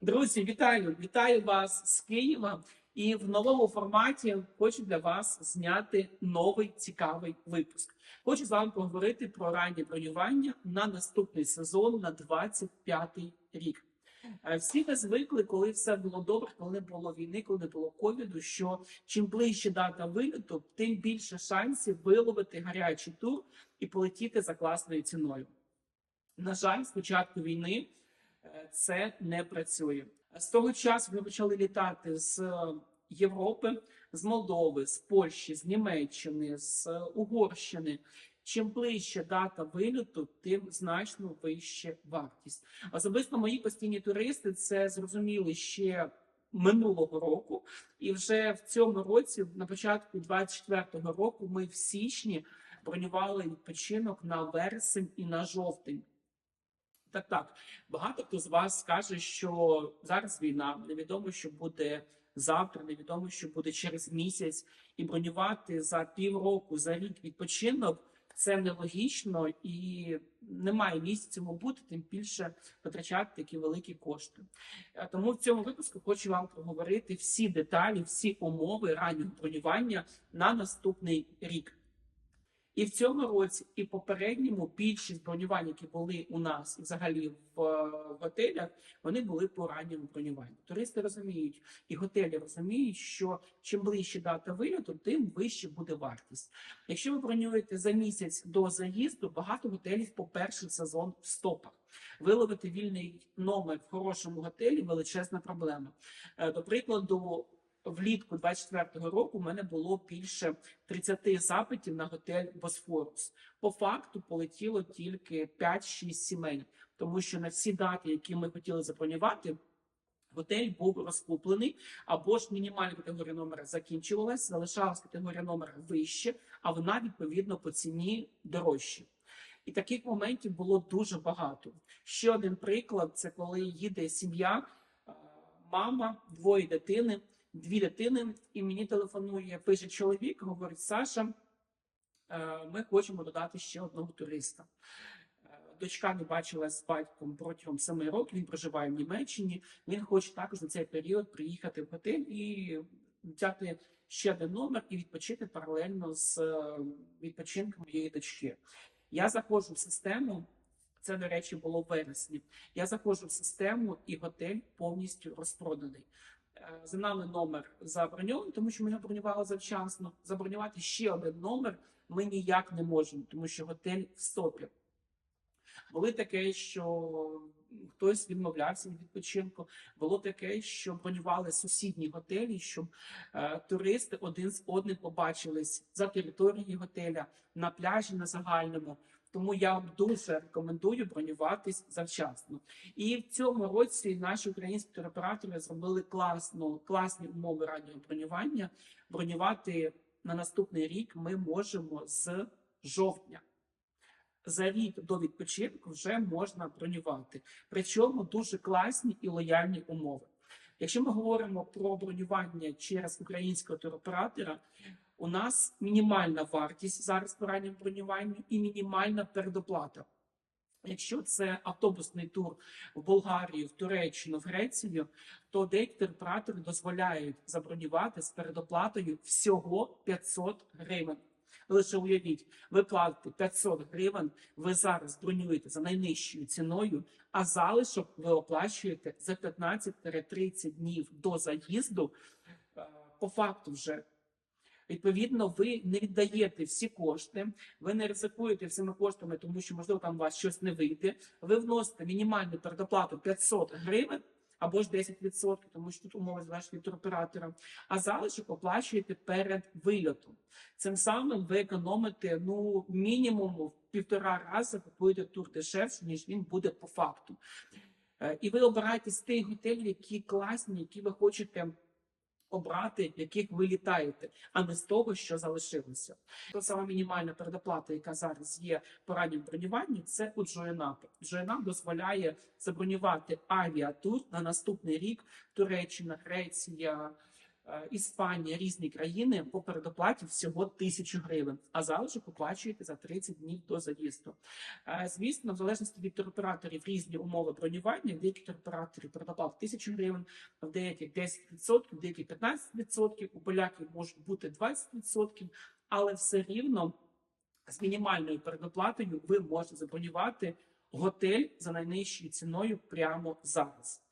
Друзі, вітаю! Вітаю вас з Києва. І в новому форматі хочу для вас зняти новий цікавий випуск. Хочу з вами поговорити про раннє бронювання на наступний сезон на 25-й рік. Е, Всі ми звикли, коли все було добре, коли не було війни, коли не було ковіду. Що чим ближче дата виліту, тим більше шансів виловити гарячий тур і полетіти за класною ціною. На жаль, з початку війни це не працює. З того часу ми почали літати з е, Європи, з Молдови, з Польщі, з Німеччини, з е, Угорщини. Чим ближче дата виліту, тим значно вище вартість. Особисто мої постійні туристи це зрозуміли ще минулого року, і вже в цьому році, на початку 24-го року, ми в січні бронювали відпочинок на вересень і на жовтень. Так, так. Багато хто з вас скаже, що зараз війна, невідомо, що буде завтра, невідомо, що буде через місяць, і бронювати за півроку, за рік відпочинок це нелогічно і немає місця цьому бути, тим більше витрачати такі великі кошти. Е, Тому в цьому випуску хочу вам проговорити всі деталі, всі умови раннього бронювання на наступний рік. І в цьому році, і попередньому більшість бронювань, які були у нас взагалі в, е, готелях, вони були по ранньому бронюванню. Туристи розуміють, і готелі розуміють, що чим ближче дата вильоту, тим вище буде вартість. Якщо ви бронюєте за місяць до заїзду, багато готелів по перший сезон в стопах. Виловити вільний номер в хорошому готелі величезна проблема. Е, До прикладу. Влітку 24-го року в мене було більше 30 запитів на готель Босфорус. По факту полетіло тільки 5-6 сімей, тому що на всі дати, які ми хотіли забронювати, готель був розкуплений, або ж мінімальна категорія номера закінчувалась, залишалась категорія номера вище, а вона відповідно по ціні дорожче. І таких моментів було дуже багато. Ще один приклад: це коли їде сім'я, мама, двоє дитини дві дитини, і мені телефонує, пише чоловік, говорить: Саша, е, ми хочемо додати ще одного туриста. Е, Дочка не бачилась з батьком протягом семи років. Він проживає в Німеччині. Він хоче також на цей період приїхати в готель і взяти ще один номер і відпочити паралельно з е, відпочинком моєї дочки. Я заходжу в систему. Це, до речі, було в вересні. Я заходжу в систему, і готель повністю розпроданий. За нами номер заброньований, тому що ми його бронювали завчасно. Забронювати ще один номер ми ніяк не можемо, тому що готель в стопі. Були таке, що хтось відмовлявся від відпочинку. Було таке, що бронювали сусідні готелі, щоб е, туристи один з одним побачились за територією готеля на пляжі на загальному. Тому я дуже рекомендую бронюватись завчасно. І в цьому році наші українські туроператори зробили класну, класні умови раннього бронювання. Бронювати на наступний рік ми можемо з жовтня. За рік до відпочинку вже можна бронювати. Причому дуже класні і лояльні умови. Якщо ми говоримо про бронювання через українського туроператора, у нас мінімальна вартість зараз по ранньому бронюванню і мінімальна передоплата. Якщо це автобусний тур в Болгарію, в Туреччину, в Грецію, то деякі туроператори дозволяють забронювати з передоплатою всього 500 гривень. Лише уявіть, ви платите 500 гривень, ви зараз бронюєте за найнижчою ціною, а залишок ви оплачуєте за 15-30 днів до заїзду. Е, По факту вже Відповідно, ви не віддаєте всі кошти, ви не ризикуєте всіма коштами, тому що можливо там у вас щось не вийде. Ви вносите мінімальну передоплату 500 гривень або ж 10%, тому що тут умови залежать від туроператора. А залишок оплачуєте перед вильотом. Цим самим ви економите ну мінімум в півтора рази купуєте тур дешевше, ніж він буде по факту. Е, І ви обираєте з тих готелів, які класні, які ви хочете обрати, яких ви літаєте, а не з того, що залишилося. То сама мінімальна передоплата, яка зараз є по раннім бронюванні, це у Джоєнап. Джоєнап дозволяє забронювати авіатур на наступний рік Туреччина, Греція. Е, Іспанія, різні країни по передоплаті всього тисячу гривень, а залишок оплачуєте за 30 днів до заїзду. Е, Звісно, в залежності від туроператорів різні умови бронювання. В деяких туроператорів передоплата тисячу гривень, в деяких 10%, в деяких 15%, у поляків може бути 20%, але все рівно з мінімальною передоплатою ви можете забронювати готель за найнижчою ціною прямо зараз.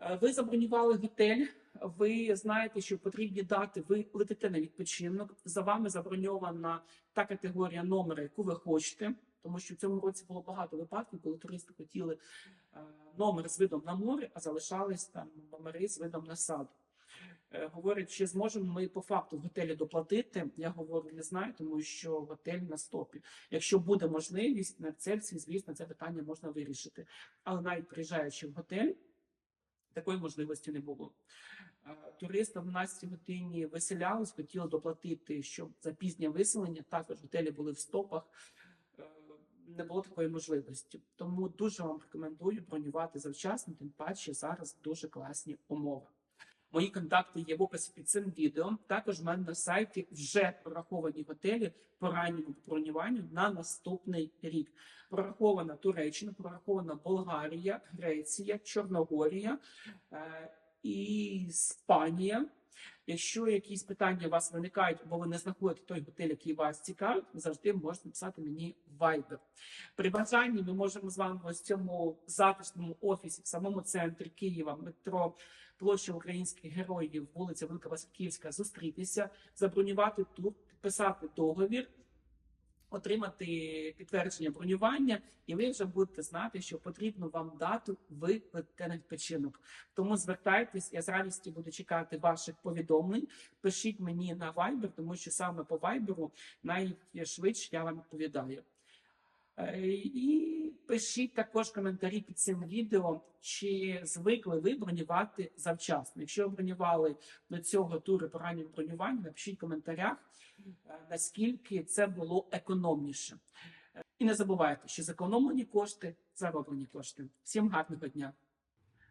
Е, Ви забронювали готель. Ви знаєте, що потрібні дати. Ви летите на відпочинок. За вами заброньована та категорія номера, яку ви хочете. Тому що в цьому році було багато випадків, коли туристи хотіли е, номер з видом на море, а залишались там номери з видом на сад. Е, Говорять, чи зможемо ми по факту в готелі доплатити. Я говорю, не знаю, тому що готель на стопі. Якщо буде можливість на рецепції, звісно, це питання можна вирішити. Але навіть приїжджаючи в готель, такої можливості не було. Туристам Туристи в 12 годині виселялись, хотіли доплатити, щоб за пізнє виселення також готелі були в стопах. Е, Не було такої можливості. Тому дуже вам рекомендую бронювати завчасно, тим паче зараз дуже класні умови. Мої контакти є в описі під цим відео. Також в мене на сайті вже прораховані готелі по ранньому бронюванню на наступний рік. Прорахована Туреччина, прорахована Болгарія, Греція, Чорногорія е, і Іспанія. Якщо якісь питання у вас виникають, бо ви не знаходите той готель, який вас цікавить, ви завжди можете написати мені в Viber. При бажанні ми можемо з вами в цьому затишному офісі в самому центрі Києва, метро площа українських героїв, вулиця Велика Васильківська, зустрітися, забронювати тур, підписати договір, отримати підтвердження бронювання, і ви вже будете знати, що потрібно вам дату на відпочинок. Тому звертайтесь, я з радістю буду чекати ваших повідомлень. Пишіть мені на Viber, тому що саме по Viber найшвидше я вам відповідаю. Е, І пишіть також коментарі під цим відео, чи звикли ви бронювати завчасно. Якщо бронювали до цього тури по ранньому бронюванню, напишіть в коментарях, наскільки це було економніше. Е, І не забувайте, що зекономлені кошти зароблені кошти. Всім гарного дня!